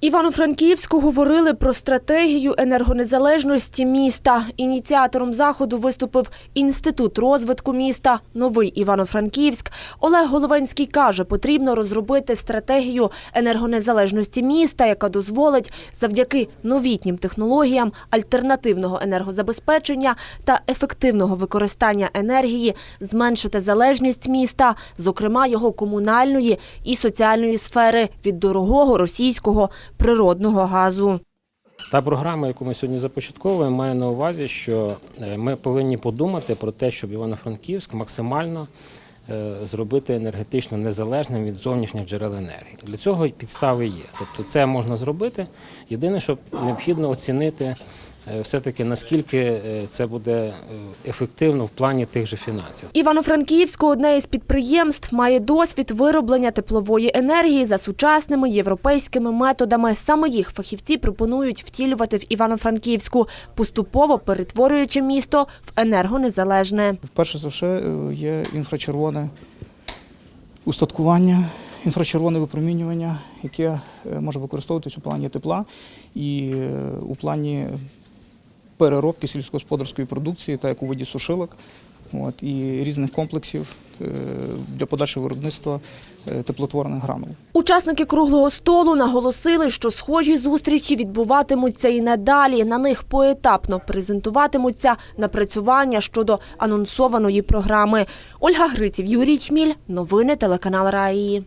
Івано-Франківську говорили про стратегію енергонезалежності міста. Ініціатором заходу виступив Інститут розвитку міста Новий Івано-Франківськ. Олег Головенський каже, потрібно розробити стратегію енергонезалежності міста, яка дозволить завдяки новітнім технологіям альтернативного енергозабезпечення та ефективного використання енергії зменшити залежність міста, зокрема його комунальної і соціальної сфери від дорогого російського природного газу. Та програма, яку ми сьогодні започатковуємо, має на увазі, що е, ми повинні подумати про те, щоб Івано-Франківськ максимально е, зробити енергетично незалежним від зовнішніх джерел енергії. Для цього підстави є. Тобто це можна зробити. Єдине, що необхідно оцінити все-таки наскільки е, це буде е, ефективно в плані тих же фінансів. Івано-Франківську одне із підприємств має досвід вироблення теплової енергії за сучасними європейськими методами. Саме їх фахівці пропонують втілювати в Івано-Франківську, поступово перетворюючи місто в енергонезалежне. Перше за все е, є інфрачервоне устаткування, інфрачервоне випромінювання, яке е, може використовуватись у плані тепла і е, у плані переробки сільськогосподарської продукції, так як у виді сушилок. От, і різних комплексів е, для подальшого виробництва е, теплотворних гранул. Учасники круглого столу наголосили, що схожі зустрічі відбуватимуться і надалі. На них поетапно презентуватимуться напрацювання щодо анонсованої програми. Ольга Гриців, Юрій Чміль. Новини телеканал Раї.